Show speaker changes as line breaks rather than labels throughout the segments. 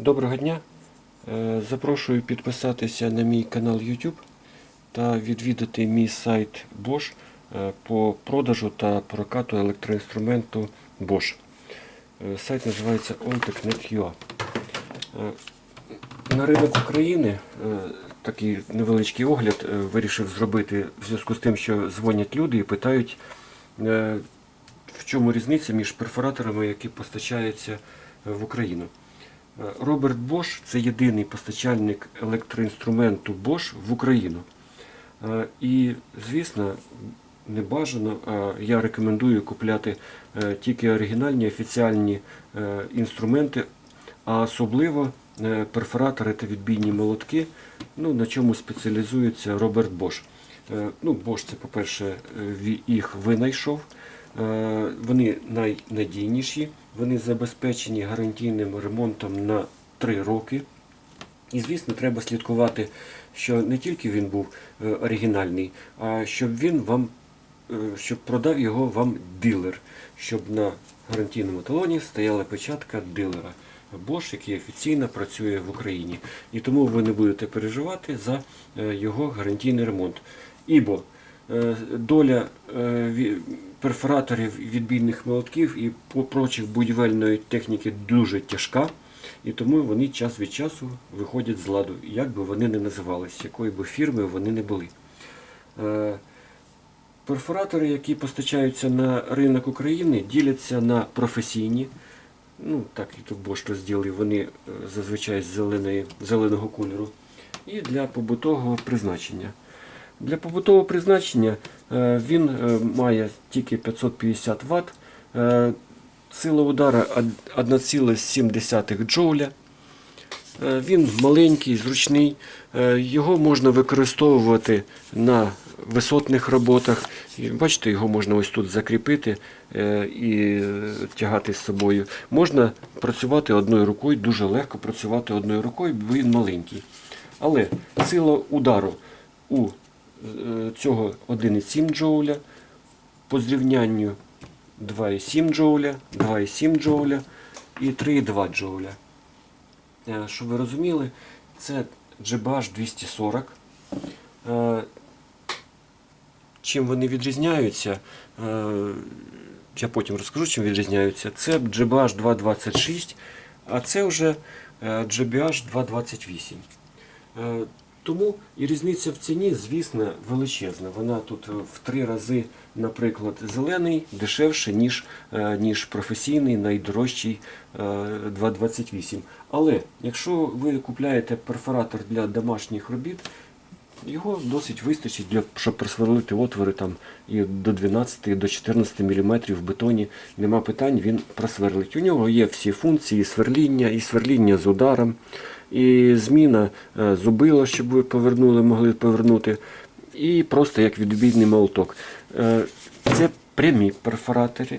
Доброго дня. Е, Запрошую підписатися на мій канал YouTube та відвідати мій сайт Bosch е, по продажу та прокату електроінструменту Bosch. Е, Сайт називається Oltec.net.ua. На ринок України такий невеличкий огляд вирішив зробити в зв'язку з тим, що дзвонять люди і питають, в чому різниця між перфораторами, які постачаються в Україну. Е, Роберт Бош це єдиний постачальник електроінструменту Bosch в Україну. Е, І, звісно, не бажано, а я рекомендую купляти е, тільки оригінальні офіціальні інструменти, а особливо перфоратори та відбійні молотки, ну, на чому спеціалізується Роберт. Е, Ну, Бош це, по-перше, їх винайшов. Е, Вони найнадійніші, вони забезпечені гарантійним ремонтом на 3 роки. І, звісно, треба слідкувати, що не тільки він був е, оригінальний, а щоб він вам, е, щоб продав його вам дилер, щоб на гарантійному талоні стояла печатка дилера. Bosch, який офіційно працює в Україні. І тому ви не будете переживати за його гарантійний ремонт. Ібо доля е, перфораторів, відбійних молотків і прочих будівельної техніки дуже тяжка. І тому вони час від часу виходять з ладу, як би вони не називались, якої би фірми вони не були. Е, Перфоратори, які постачаються на ринок України, діляться на професійні. Ну, так і тут Bosch розділив, вони е, зазвичай з зеленої, зеленого кольору. І для побутового призначення. Для побутового призначення е, він е, має тільки 550 Вт. Е, Сила удара 1,7 джоуля. Він маленький, зручний. Його можна використовувати на висотних роботах. Бачите, його можна ось тут закріпити і тягати з собою. Можна працювати одною рукою, дуже легко працювати одною рукою, бо він маленький. Але сила удару у цього 1,7 джоуля по зрівнянню 2,7 джоуля, 2,7 джоуля і 3,2 джоуля. Е, Щоб ви розуміли, це GBH 240. Е, Чим вони відрізняються, е, я потім розкажу, чим відрізняються. Це GBH 226, а це вже е, GBH 228. Е, Тому і різниця в ціні, звісно, величезна. Вона тут е, в три рази, наприклад, зелений дешевше, ніж, е, ніж професійний, найдорожчий е, 228. Але якщо ви купляєте перфоратор для домашніх робіт, його досить вистачить, для, щоб просверлити отвори там і до 12, до 14 мм в бетоні. Нема питань, він просверлить. У нього є всі функції сверління, і сверління з ударом, і зміна е, зубила, щоб ви повернули, могли повернути. І просто як відбійний молоток. Е, Це прямі перфоратори,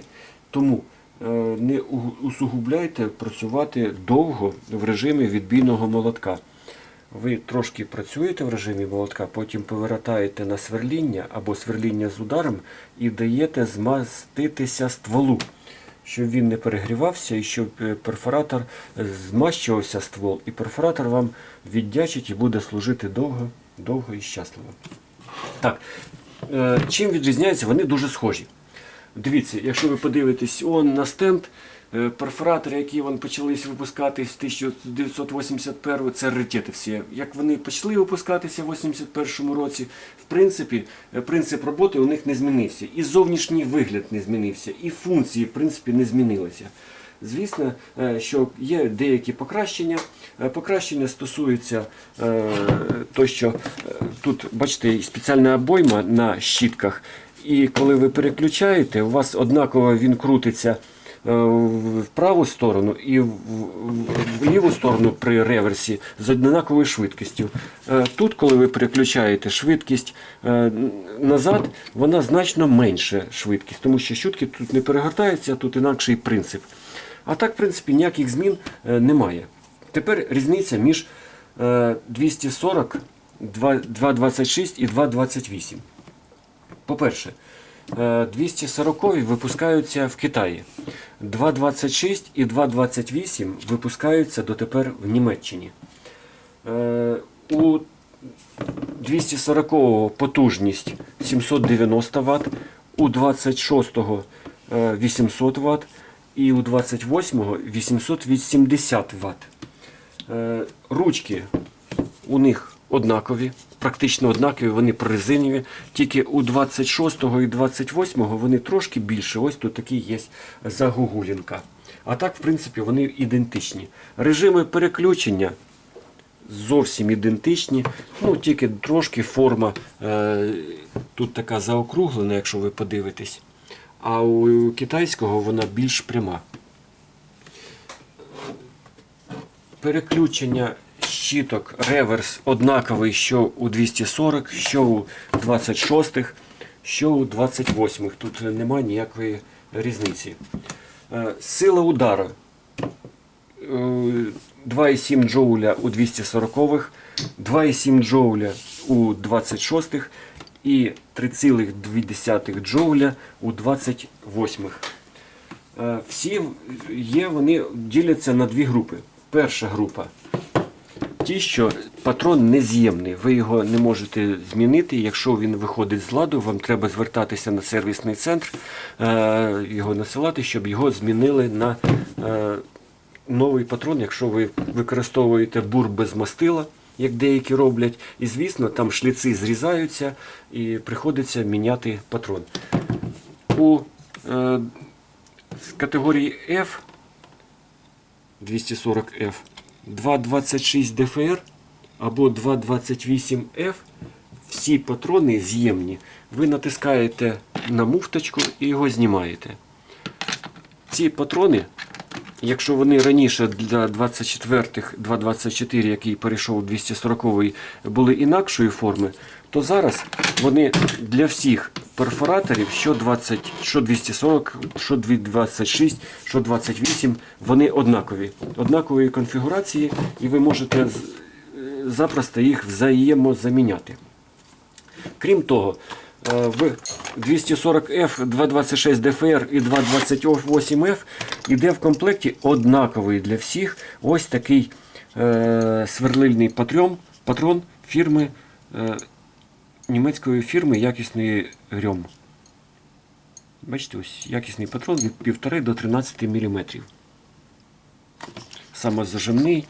тому е, не усугубляйте працювати довго в режимі відбійного молотка. Ви трошки працюєте в режимі молотка, потім повертаєте на сверління або сверління з ударом і даєте змаститися стволу, щоб він не перегрівався і щоб е, перфоратор е, змащувався ствол, і перфоратор вам віддячить і буде служити довго, довго і щасливо. Так, е, чим відрізняються? Вони дуже схожі. Дивіться, якщо ви подивитесь он на стенд, перфоратори, які вон почались випускатись в 1981 це раритети. Як вони почали випускатися в 81 році, в принципі, е, принцип роботи у них не змінився. І зовнішній вигляд не змінився, і функції, в принципі, не змінилися. Звісно, е, що є деякі покращення. Е, Покращення стосується е, то, що е, тут, бачите, спеціальна обойма на щітках. І коли ви переключаєте, у вас однаково він крутиться е, в праву сторону і в, ліву сторону при реверсі з однаковою швидкістю. Е, Тут, коли ви переключаєте швидкість е, назад, вона значно менша швидкість, тому що щітки тут не перегортаються, тут інакший принцип. А так, в принципі, ніяких змін е, немає. Тепер різниця між е, 240, 2, 2,26 і 2,28. По-перше, Е, 240 випускаються в Китаї. 2.26 і 2.28 випускаються дотепер в Німеччині. Е, У 240 потужність 790 Вт, у 26 е, 800 Вт і у 28-го 880 Вт. Е, Ручки у них однакові, практично однакові, вони прорезинові. Тільки у 26 го і 28 го вони трошки більше. Ось тут такі є загугулінка. А так, в принципі, вони ідентичні. Режими переключення зовсім ідентичні, ну тільки трошки форма е, тут така заокруглена, якщо ви подивитесь. А у китайського вона більш пряма. Переключення щиток реверс однаковий, що у 240, що у 26, що у 28. Тут немає ніякої різниці. Е, Сила удара е, 2,7 джоуля у 240-х, 2,7 джоуля у 26-х і 3,2 джоуля у 28-х. Е, Всі є, вони діляться на дві групи. Перша група ті, що патрон нез'ємний, ви його не можете змінити. Якщо він виходить з ладу, вам треба звертатися на сервісний центр, е, його насилати, щоб його змінили на е, новий патрон, якщо ви використовуєте бур без мастила, як деякі роблять. І звісно, там шліци зрізаються і приходиться міняти патрон. У е, з категорії F 240F 226 ДФР або 228F всі патрони з'ємні. Ви натискаєте на муфточку і його знімаєте. Ці патрони, якщо вони раніше для 24-х, 224, який перейшов у 240 були інакшої форми, то зараз вони для всіх перфораторів, що 20, що 240, що 226, що 28, вони однакові. Однакової конфігурації, і ви можете е, запросто їх взаємозаміняти. Крім того, е, в 240F, 226 DFR і 228F іде в комплекті однаковий для всіх ось такий е, сверлильний патрон, патрон фірми е, німецької фірми якісний Рьом. Бачите, ось якісний патрон від 1,5 до 13 мм. Самозажимний,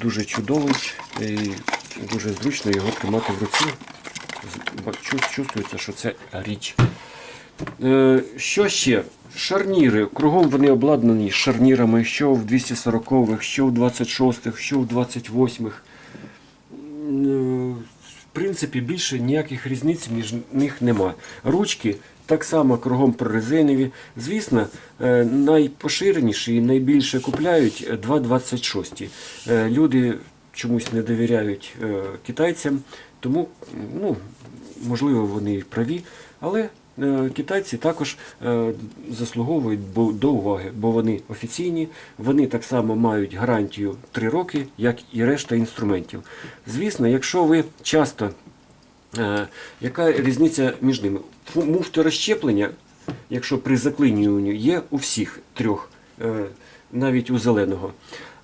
дуже чудовий, і дуже зручно його тримати в руці. Чувствується, що це річ. Е, Що ще? Шарніри. Кругом вони обладнані шарнірами, що в 240-х, що в 26-х, що в 28-х. Е, принципі, більше ніяких різниць між них нема. Ручки так само кругом прорезинові. Звісно, е, найпоширеніші і найбільше купляють е, 2,26. Е, Люди чомусь не довіряють е, китайцям, тому ну, можливо вони праві, але е, китайці також е, заслуговують до уваги, бо вони офіційні, вони так само мають гарантію 3 роки, як і решта інструментів. Звісно, якщо ви часто Е, Яка різниця між ними? Муфти розщеплення, якщо при заклинюванні, є у всіх трьох, е, навіть у зеленого.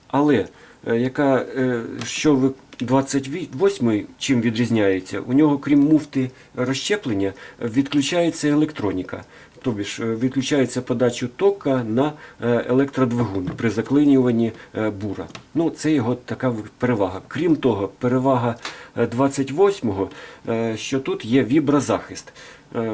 Але е, яка, е, що ви 28 чим відрізняється? У нього, крім муфти розщеплення, відключається електроніка. Тобі ж е, відключається подачу тока на е, електродвигун при заклинюванні е, бура. Ну, це його така перевага. Крім того, перевага е, 28-го, е, що тут є віброзахист. Е,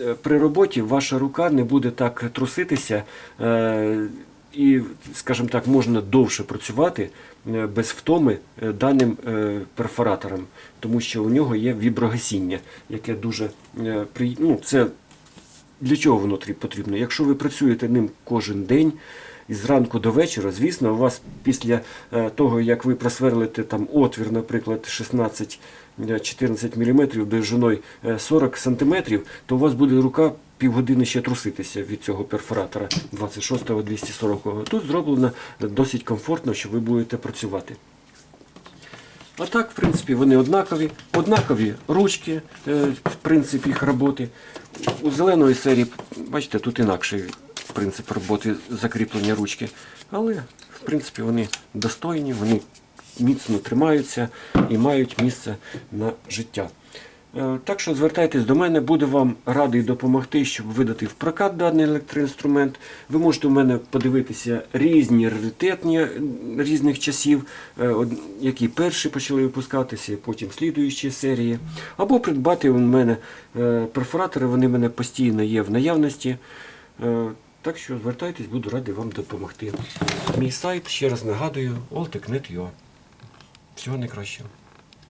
е, При роботі ваша рука не буде так труситися, е, і, скажімо так, можна довше працювати е, без втоми е, даним е, перфоратором, тому що у нього є віброгасіння, яке дуже ну, це для чого воно потрібно? Якщо ви працюєте ним кожен день і зранку до вечора, звісно, у вас після того, як ви просверлите там отвір, наприклад, 16-14 мм довжиною е, 40 см, то у вас буде рука півгодини ще труситися від цього перфоратора 26-го 240-го. Тут зроблено досить комфортно, що ви будете працювати. А так, в принципі, вони однакові. Однакові ручки, е, в принципі, їх роботи. У зеленої серії, бачите, тут інакший принцип роботи закріплення ручки. Але, в принципі, вони достойні, вони міцно тримаються і мають місце на життя. Е, Так що звертайтесь до мене, буду вам радий допомогти, щоб видати в прокат даний електроінструмент. Ви можете у мене подивитися різні раритетні е, різних часів, е, які перші почали випускатися, потім слідуючі серії. Або придбати у мене перфоратори, вони в мене постійно є в наявності. Так що звертайтесь, буду радий вам допомогти. Мій сайт, ще раз нагадую, alltech.net.ua. Всього найкращого.